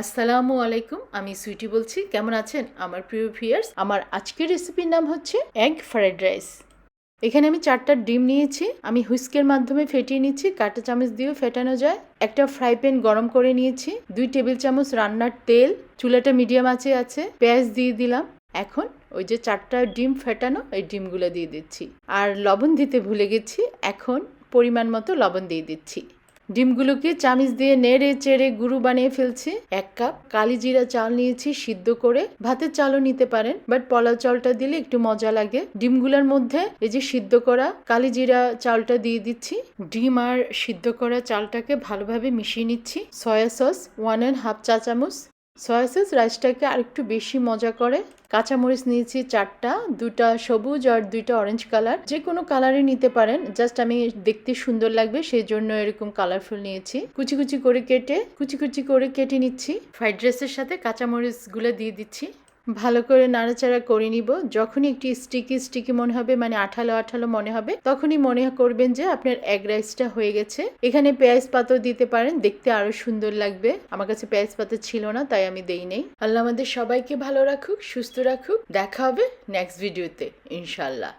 আসসালামু আলাইকুম, আমি সুইটি বলছি। কেমন আছেন আমার প্রিয় ভিয়ার্স আমার আজকের রেসিপির নাম হচ্ছে এগ ফ্রাইড রাইস। এখানে আমি চারটা ডিম নিয়েছি, আমি হুইস্কের মাধ্যমে ফেটিয়ে নিচ্ছি, কাঁটা চামচ দিয়েও ফেটানো যায়। একটা ফ্রাই প্যান গরম করে নিয়েছি, দুই টেবিল চামচ রান্নার তেল, চুলাটা মিডিয়াম আছে আছে, পেঁয়াজ দিয়ে দিলাম। এখন ওই যে চারটা ডিম ফেটানো, এই ডিমগুলো দিয়ে দিচ্ছি। আর লবণ দিতে ভুলে গেছি, এখন পরিমাণ মতো লবণ দিয়ে দিচ্ছি। ডিমগুলোকে চামিচ দিয়ে নেড়ে চেড়ে গুঁড়ো বানিয়ে ফেলছি। এক কাপ কালি জিরা চাল নিয়েছি, সিদ্ধ করে। ভাতের চালও নিতে পারেন, বাট পলাও চালটা দিলে একটু মজা লাগে। ডিমগুলোর মধ্যে এই যে সিদ্ধ করা কালি জিরা চালটা দিয়ে দিচ্ছি। ডিম আর সিদ্ধ করা চালটাকে ভালোভাবে মিশিয়ে নিচ্ছি। Soy sauce one and half চা চামচ। সয়া সস রাইসটাকে আর একটু বেশি মজা করে। কাঁচামরিচ নিয়েছি চারটা দুটা সবুজ আর দুইটা অরেঞ্জ কালার যে কোনো কালারই নিতে পারেন জাস্ট আমি দেখতে সুন্দর লাগবে, সেই জন্য এরকম কালারফুল নিয়েছি। কুচি কুচি করে কেটে, কুচি কুচি করে কেটে নিচ্ছি। ফ্রাইড রাইসের সাথে কাঁচামরিচগুলো দিয়ে দিচ্ছি। ভালো করে নাড়াচাড়া করে নিব। যখনই একটি স্টিকি স্টিকি মনে হবে মানে আঠালো আঠালো মনে হবে, তখনই মনে করবেন যে আপনার এগ রাইসটা হয়ে গেছে। এখানে পেঁয়াজ পাতা দিতে পারেন, দেখতে আরও সুন্দর লাগবে। আমার কাছে পেঁয়াজ পাতা ছিল না, তাই আমি দেই নেই। আল্লাহ আমাদের সবাইকে ভালো রাখুক, সুস্থ রাখুক। দেখা হবে নেক্সট ভিডিওতে ইনশাল্লাহ